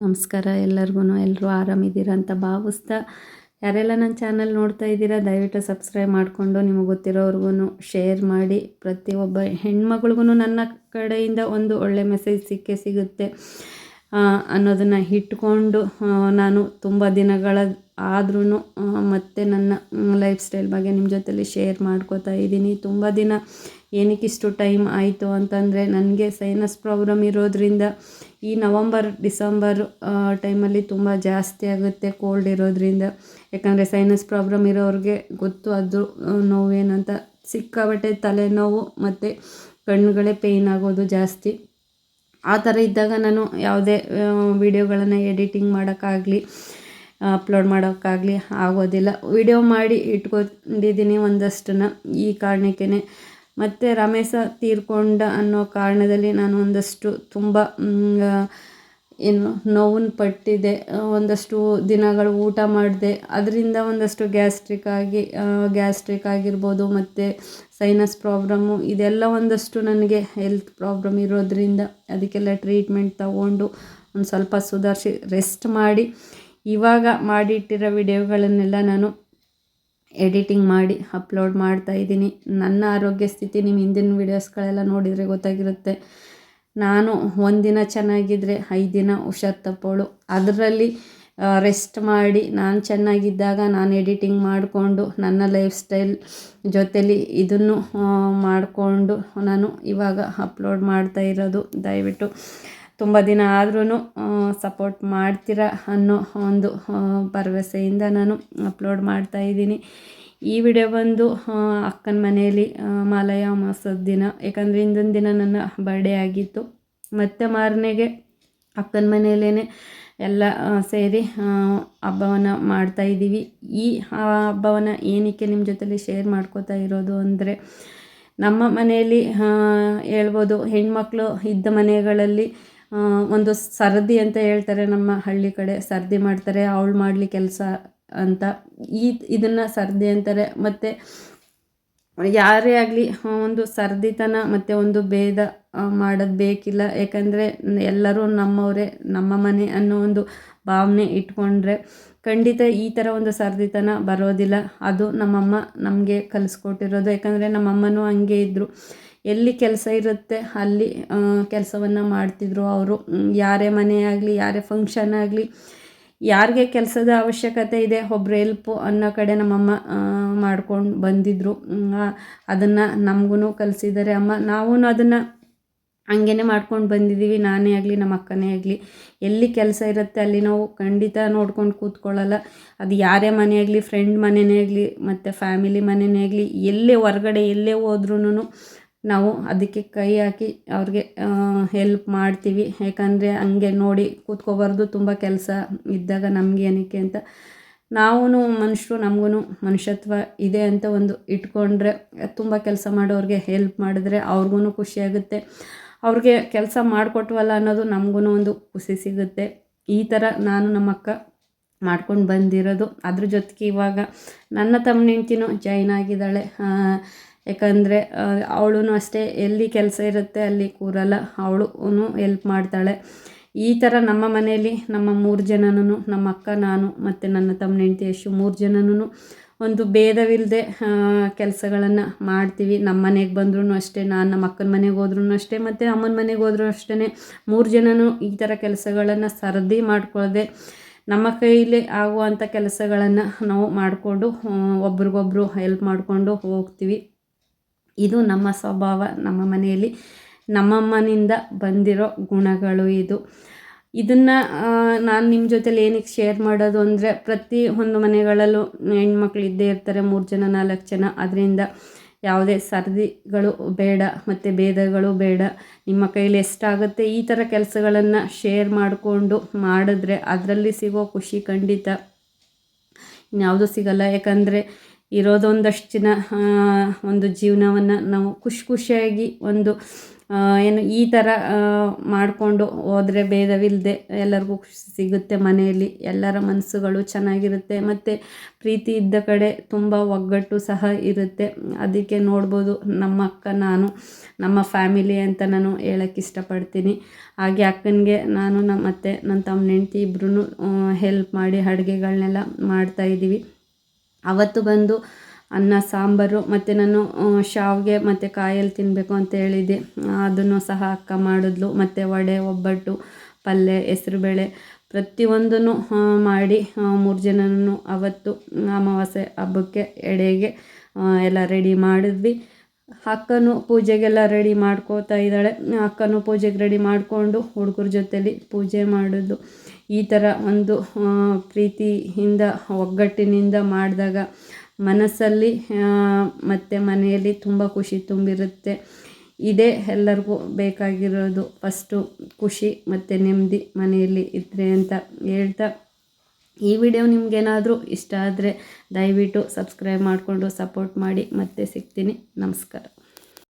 ನಮಸ್ಕಾರ ಎಲ್ಲರಿಗೂ ಎಲ್ಲರೂ ಆರಾಮಿದ್ದೀರಾ ಅಂತ ಭಾವಿಸ್ತಾ ಯಾರೆಲ್ಲ ನನ್ನ ಚಾನಲ್ ನೋಡ್ತಾ ಇದ್ದೀರಾ ದಯವಿಟ್ಟು ಸಬ್ಸ್ಕ್ರೈಬ್ ಮಾಡಿಕೊಂಡು ನಿಮಗೆ ಗೊತ್ತಿರೋರ್ಗು ಶೇರ್ ಮಾಡಿ. ಪ್ರತಿಯೊಬ್ಬ ಹೆಣ್ಮಗಳಿಗೂ ನನ್ನ ಕಡೆಯಿಂದ ಒಂದು ಒಳ್ಳೆ ಮೆಸೇಜ್ ಸಿಕ್ಕೇ ಸಿಗುತ್ತೆ. ಅನ್ನೋದನ್ನು ಇಟ್ಕೊಂಡು ನಾನು ತುಂಬ ದಿನಗಳ ಆದ್ರೂ ಮತ್ತು ನನ್ನ ಲೈಫ್ ಸ್ಟೈಲ್ ಬಗ್ಗೆ ನಿಮ್ಮ ಜೊತೆಲಿ ಶೇರ್ ಮಾಡ್ಕೋತಾ ಇದ್ದೀನಿ ತುಂಬ ದಿನ ಏನಕ್ಕಿಷ್ಟು ಟೈಮ್ ಆಯಿತು ಅಂತಂದರೆ ನನಗೆ ಸೈನಸ್ ಪ್ರಾಬ್ಲಮ್ ಇರೋದರಿಂದ ಈ ನವಂಬರ್, ಡಿಸೆಂಬರ್ ಟೈಮಲ್ಲಿ ತುಂಬ ಜಾಸ್ತಿ ಆಗುತ್ತೆ ಕೋಲ್ಡ್ ಇರೋದ್ರಿಂದ. ಯಾಕಂದರೆ ಸೈನಸ್ ಪ್ರಾಬ್ಲಮ್ ಇರೋರಿಗೆ ಗೊತ್ತು ಅದು ನೋವೇನಂತ. ಸಿಕ್ಕಾಬಟ್ಟೆ ತಲೆನೋವು ಮತ್ತು ಕಣ್ಣುಗಳೇ ಪೇಯ್ನ್ ಆಗೋದು ಜಾಸ್ತಿ. ಆ ಥರ ಇದ್ದಾಗ ನಾನು ಯಾವುದೇ ವಿಡಿಯೋಗಳನ್ನು ಎಡಿಟಿಂಗ್ ಮಾಡೋಕ್ಕಾಗಲಿ ಅಪ್ಲೋಡ್ ಮಾಡೋಕ್ಕಾಗಲಿ ಆಗೋದಿಲ್ಲ. ವಿಡಿಯೋ ಮಾಡಿ ಇಟ್ಕೊಂಡಿದ್ದೀನಿ ಒಂದಷ್ಟನ್ನು. ಈ ಕಾರಣಕ್ಕೇ ಮತ್ತು ರಮೇಶ ತೀರ್ಕೊಂಡ ಅನ್ನೋ ಕಾರಣದಲ್ಲಿ ನಾನು ಒಂದಷ್ಟು ತುಂಬ ಏನು ನೋವನ್ನು ಪಟ್ಟಿದ್ದೆ ಒಂದಷ್ಟು ದಿನಗಳು ಊಟ ಮಾಡಿದೆ. ಅದರಿಂದ ಒಂದಷ್ಟು ಗ್ಯಾಸ್ಟ್ರಿಕ್ ಆಗಿ ಗ್ಯಾಸ್ಟ್ರಿಕ್ ಆಗಿರ್ಬೋದು ಮತ್ತು ಸೈನಸ್ ಪ್ರಾಬ್ಲಮ್ಮು ಇದೆಲ್ಲ ಒಂದಷ್ಟು ನನಗೆ ಹೆಲ್ತ್ ಪ್ರಾಬ್ಲಮ್ ಇರೋದರಿಂದ ಅದಕ್ಕೆಲ್ಲ ಟ್ರೀಟ್ಮೆಂಟ್ ತಗೊಂಡು ಒಂದು ಸ್ವಲ್ಪ ಸುಧಾರಿಸಿ, ರೆಸ್ಟ್ ಮಾಡಿ. ಇವಾಗ ಮಾಡಿಟ್ಟಿರೋ ವಿಡಿಯೋಗಳನ್ನೆಲ್ಲ ನಾನು ಎಡಿಟಿಂಗ್ ಮಾಡಿ, ಅಪ್ಲೋಡ್ ಮಾಡ್ತಾ ಇದ್ದೀನಿ. ನನ್ನ ಆರೋಗ್ಯ ಸ್ಥಿತಿ, ನಿಮ್ಮ ಹಿಂದಿನ ವೀಡಿಯೋಸ್ಗಳೆಲ್ಲ ನೋಡಿದರೆ ಗೊತ್ತಾಗಿರುತ್ತೆ. ನಾನು ಒಂದಿನ ಚೆನ್ನಾಗಿದ್ದರೆ ಐದು ದಿನ ಹುಷಾರು ತಪ್ಪೋಳು. ಅದರಲ್ಲಿ ರೆಸ್ಟ್ ಮಾಡಿ, ನಾನು ಚೆನ್ನಾಗಿದ್ದಾಗ ನಾನು ಎಡಿಟಿಂಗ್ ಮಾಡಿಕೊಂಡು, ನನ್ನ ಲೈಫ್ ಸ್ಟೈಲ್ ಜೊತೇಲಿ ಇದನ್ನು ಮಾಡಿಕೊಂಡು ನಾನು ಇವಾಗ ಅಪ್ಲೋಡ್ ಮಾಡ್ತಾ ಇರೋದು. ದಯವಿಟ್ಟು ತುಂಬ ದಿನ ಆದ್ರೂ ಸಪೋರ್ಟ್ ಮಾಡ್ತೀರಾ ಅನ್ನೋ ಒಂದು ಭರವಸೆಯಿಂದ ನಾನು ಅಪ್ಲೋಡ್ ಮಾಡ್ತಾ ಇದ್ದೀನಿ. ಈ ವಿಡಿಯೋ ಬಂದು ಅಕ್ಕನ ಮನೆಯಲ್ಲಿ ಮಾಲಯ ಅಮಾವಾಸ್ಯದ ದಿನ. ಯಾಕಂದರೆ ಹಿಂದಿನ ದಿನ ನನ್ನ ಬರ್ಡೇ ಆಗಿತ್ತು. ಮತ್ತು ಮಾರನೆಗೆ ಅಕ್ಕನ ಮನೆಯಲ್ಲೇ ಎಲ್ಲ ಸೇರಿ ಹಬ್ಬವನ್ನು ಮಾಡ್ತಾಯಿದ್ದೀವಿ ಈ ಹಬ್ಬವನ್ನು ಏನಕ್ಕೆ ನಿಮ್ಮ ಜೊತೆಲಿ ಶೇರ್ ಮಾಡ್ಕೋತಾ ಇರೋದು ಅಂದರೆ, ನಮ್ಮ ಮನೆಯಲ್ಲಿ ಹೇಳ್ಬೋದು ಹೆಣ್ಮಕ್ಳು ಇದ್ದ ಮನೆಗಳಲ್ಲಿ ಒಂದು ಸರದಿ ಅಂತ ಹೇಳ್ತಾರೆ ನಮ್ಮ ಹಳ್ಳಿ ಕಡೆ. ಸರದಿ ಮಾಡ್ತಾರೆ, ಅವಳು ಮಾಡಲಿ ಕೆಲಸ ಅಂತ. ಈ ಇದನ್ನು ಸರದಿ ಅಂತಾರೆ. ಮತ್ತು ಯಾರೇ ಆಗಲಿ ಒಂದು ಸರ್ದಿತನ ಮತ್ತು ಒಂದು ಭೇದ ಮಾಡೋದು ಬೇಕಿಲ್ಲ. ಯಾಕಂದರೆ ಎಲ್ಲರೂ ನಮ್ಮವರೇ, ನಮ್ಮ ಮನೆ ಅನ್ನೋ ಒಂದು ಭಾವನೆ ಇಟ್ಕೊಂಡ್ರೆ ಖಂಡಿತ ಈ ಥರ ಒಂದು ಸರ್ದಿತನ ಬರೋದಿಲ್ಲ. ಅದು ನಮ್ಮಮ್ಮ ನಮಗೆ ಕಲಿಸ್ಕೊಟ್ಟಿರೋದು. ಯಾಕಂದರೆ ನಮ್ಮಮ್ಮನೂ ಹಂಗೆ ಇದ್ದರು ಎಲ್ಲಿ ಕೆಲಸ ಇರುತ್ತೆ, ಅಲ್ಲಿ ಕೆಲಸವನ್ನು ಮಾಡ್ತಿದ್ರು ಅವರು. ಯಾರೇ ಮನೆ ಆಗಲಿ, ಯಾರೇ ಫಂಕ್ಷನ್ ಆಗಲಿ, ಯಾರಿಗೆ ಕೆಲಸದ ಅವಶ್ಯಕತೆ ಇದೆ, ಒಬ್ರು ಎಲ್ಪು ಅನ್ನೋ ಕಡೆ ನಮ್ಮಮ್ಮ ಮಾಡ್ಕೊಂಡು ಬಂದಿದ್ದರು ಅದನ್ನು ನಮಗೂ ಕಲಿಸಿದ್ದಾರೆ ಅಮ್ಮ ನಾವೂ ಅದನ್ನು ಹಂಗೇ ಮಾಡ್ಕೊಂಡು ಬಂದಿದ್ದೀವಿ ನಾನೇ ಆಗಲಿ, ನಮ್ಮ ಅಕ್ಕನೇ ಆಗಲಿ. ಎಲ್ಲಿ ಕೆಲಸ ಇರುತ್ತೆ, ಅಲ್ಲಿ ನಾವು ಖಂಡಿತ ನೋಡ್ಕೊಂಡು ಕೂತ್ಕೊಳ್ಳಲ್ಲ. ಅದು ಯಾರೇ ಮನೆ ಆಗಲಿ ಫ್ರೆಂಡ್ ಮನೆಯೇ ಆಗಲಿ, ಮತ್ತು ಫ್ಯಾಮಿಲಿ ಮನೆಯೇ ಆಗಲಿ, ಎಲ್ಲೇ ಹೊರ್ಗಡೆ ಎಲ್ಲೇ ಹೋದ್ರೂ ನಾವು ಅದಕ್ಕೆ ಕೈ ಹಾಕಿ ಅವ್ರಿಗೆ ಹೆಲ್ಪ್ ಮಾಡ್ತೀವಿ. ಯಾಕಂದರೆ ಹಂಗೆ ನೋಡಿ ಕೂತ್ಕೋಬಾರ್ದು, ತುಂಬ ಕೆಲಸ ಇದ್ದಾಗ ನಮಗೆ ಏನಕ್ಕೆ ಅಂತ. ನಾವೂ ಮನುಷ್ಯರು ನಮಗೂ ಮನುಷ್ಯತ್ವ ಇದೆ ಅಂತ ಒಂದು ಇಟ್ಕೊಂಡ್ರೆ ತುಂಬ ಕೆಲಸ ಮಾಡೋರಿಗೆ ಹೆಲ್ಪ್ ಮಾಡಿದ್ರೆ ಅವ್ರಿಗೂ ಖುಷಿಯಾಗುತ್ತೆ ಅವ್ರಿಗೆ ಕೆಲಸ ಮಾಡಿಕೊಟ್ವಲ್ಲ ಅನ್ನೋದು ನಮಗೂ ಒಂದು ಖುಷಿ ಸಿಗುತ್ತೆ. ಈ ಥರ ನಾನು ನಮ್ಮಕ್ಕ ಮಾಡ್ಕೊಂಡು ಬಂದಿರೋದು. ಅದ್ರ ಜೊತೆಗೆ ಇವಾಗ ನನ್ನ ತಮ್ಮ ನಿಂತಿನೂ ಜಾಯ್ನ್ ಆಗಿದ್ದಾಳೆ. ಯಾಕಂದರೆ ಅವಳು ಅಷ್ಟೇ ಎಲ್ಲಿ ಕೆಲಸ ಇರುತ್ತೆ ಅಲ್ಲಿ ಕೂರಲ್ಲ ಅವಳು ಎಲ್ಪ್ ಮಾಡ್ತಾಳೆ. ಈ ಥರ ನಮ್ಮ ಮನೆಯಲ್ಲಿ ನಮ್ಮ ಮೂರು ಜನನೂ ನಮ್ಮ ಅಕ್ಕ, ನಾನು ಮತ್ತು ನನ್ನ ತಮ್ಮ, ಹೆಂಡತಿ ಯಶು ಮೂರು ಜನನೂ ಒಂದು ಭೇದವಿಲ್ಲದೆ ಕೆಲಸಗಳನ್ನು ಮಾಡ್ತೀವಿ. ನಮ್ಮ ಮನೆಗೆ ಬಂದ್ರೂ ಅಷ್ಟೇ, ನಾನು ನಮ್ಮ ಅಕ್ಕನ ಮನೆಗೆ ಹೋದ್ರೂ ಅಷ್ಟೇ, ಮತ್ತು ಅಮ್ಮನ ಮನೆಗೆ ಹೋದ್ರೂ ಅಷ್ಟೇ ಮೂರು ಜನನೂ ಈ ಥರ ಕೆಲಸಗಳನ್ನು ಸರದಿ ಮಾಡ್ಕೊಳ್ಳದೆ ನಮ್ಮ ಕೈಲಿ ಆಗುವಂಥ ಕೆಲಸಗಳನ್ನು ನಾವು ಮಾಡಿಕೊಂಡು ಒಬ್ರಿಗೊಬ್ರು ಹೆಲ್ಪ್ ಮಾಡಿಕೊಂಡು ಹೋಗ್ತೀವಿ. ಇದು ನಮ್ಮ ಸ್ವಭಾವ, ನಮ್ಮ ಮನೆಯಲ್ಲಿ. ನಮ್ಮಮ್ಮನಿಂದ ಬಂದಿರೋ ಗುಣಗಳು ಇದು. ಇದನ್ನು ನಾನು ನಿಮ್ಮ ಜೊತೇಲಿ ಏನಕ್ಕೆ ಶೇರ್ ಮಾಡೋದು ಅಂದರೆ ಪ್ರತಿ ಒಂದು ಮನೆಗಳಲ್ಲೂ ಹೆಣ್ಮಕ್ಳು ಇದ್ದೇ ಇರ್ತಾರೆ, ಮೂರು ಜನ, ನಾಲ್ಕು ಜನ. ಅದರಿಂದ ಯಾವುದೇ ಸರದಿಗಳು ಬೇಡ, ಮತ್ತು ಭೇದಗಳು ಬೇಡ. ನಿಮ್ಮ ಕೈಲಿ ಎಷ್ಟಾಗುತ್ತೆ ಈ ಥರ ಕೆಲಸಗಳನ್ನು ಶೇರ್ ಮಾಡಿಕೊಂಡು ಮಾಡಿದ್ರೆ ಅದರಲ್ಲಿ ಸಿಗೋ ಖುಷಿ ಖಂಡಿತ ಇನ್ಯಾವುದೂ ಸಿಗಲ್ಲ. ಯಾಕಂದರೆ ಇರೋದೊಂದಷ್ಟು ಜನ ಒಂದು ಜೀವನವನ್ನು ನಾವು ಖುಷಿ ಖುಷಿಯಾಗಿ ಒಂದು ಏನು ಈ ಥರ ಮಾಡಿಕೊಂಡು ಹೋದರೆ ಭೇದವಿಲ್ಲದೆ ಎಲ್ಲರಿಗೂ ಖುಷಿ ಸಿಗುತ್ತೆ ಮನೆಯಲ್ಲಿ. ಎಲ್ಲರ ಮನಸ್ಸುಗಳು ಚೆನ್ನಾಗಿರುತ್ತೆ. ಮತ್ತು ಪ್ರೀತಿ ಇದ್ದ ಕಡೆ ತುಂಬ ಒಗ್ಗಟ್ಟು ಸಹ ಇರುತ್ತೆ. ಅದಕ್ಕೆ ನೋಡ್ಬೋದು ನಮ್ಮ ಅಕ್ಕ, ನಾನು, ನಮ್ಮ ಫ್ಯಾಮಿಲಿ ಅಂತ ನಾನು ಹೇಳಕ್ಕೆ ಇಷ್ಟಪಡ್ತೀನಿ. ಹಾಗೆ ಅಕ್ಕನಿಗೆ ನಾನು ನಮ್ಮ ಮತ್ತು ನನ್ನ ತಮ್ಮ ಹೆಂಡ್ತಿ ಇಬ್ಬರೂ ಹೆಲ್ಪ್ ಮಾಡಿ ಅಡುಗೆಗಳನ್ನೆಲ್ಲ ಮಾಡ್ತಾಯಿದ್ದೀವಿ ಅವತ್ತು ಬಂದು ಅನ್ನ, ಸಾಂಬಾರು ಮತ್ತು ನಾನು ಶಾವಿಗೆ ಮತ್ತು ಕಾಯಲ್ಲಿ ತಿನ್ನಬೇಕು ಅಂತ ಹೇಳಿದ್ದೆ. ಅದನ್ನು ಸಹ ಅಕ್ಕ ಮಾಡಿದ್ಲು. ಮತ್ತು ವಡೆ, ಒಬ್ಬಟ್ಟು ಪಲ್ಯ ಹೆಸರುಬೇಳೆ ಪ್ರತಿಯೊಂದನ್ನು ಮಾಡಿ ಮೂರು ಜನನೂ ಅವತ್ತು ಅಮಾವಾಸ್ಯೆ ಹಬ್ಬಕ್ಕೆ ಎಡೆಗೆ ಎಲ್ಲ ರೆಡಿ ಮಾಡಿದ್ವಿ. ಅಕ್ಕನೂ ಪೂಜೆಗೆಲ್ಲ ರೆಡಿ ಮಾಡ್ಕೋತಾ ಇದ್ದಾಳೆ. ಅಕ್ಕನೂ ಪೂಜೆಗೆ ರೆಡಿ ಮಾಡಿಕೊಂಡು ಹುಡುಗರ ಜೊತೇಲಿ ಪೂಜೆ ಮಾಡೋದು ಈ ಥರ ಒಂದು ಪ್ರೀತಿಯಿಂದ, ಒಗ್ಗಟ್ಟಿನಿಂದ ಮಾಡಿದಾಗ ಮನಸ್ಸಲ್ಲಿ ಮತ್ತು ಮನೆಯಲ್ಲಿ ತುಂಬ ಖುಷಿ ತುಂಬಿರುತ್ತೆ. ಇದೇ ಎಲ್ಲರಿಗೂ ಬೇಕಾಗಿರೋದು ಫಸ್ಟು ಖುಷಿ ಮತ್ತು ನೆಮ್ಮದಿ ಮನೆಯಲ್ಲಿ ಇದ್ದರೆ ಅಂತ ಹೇಳ್ತಾ, ಈ ವಿಡಿಯೋ ನಿಮಗೇನಾದರೂ ಇಷ್ಟ ಆದರೆ ದಯವಿಟ್ಟು ಸಬ್ಸ್ಕ್ರೈಬ್ ಮಾಡಿಕೊಂಡು ಸಪೋರ್ಟ್ ಮಾಡಿ. ಮತ್ತೆ ಸಿಗ್ತೀನಿ. ನಮಸ್ಕಾರ.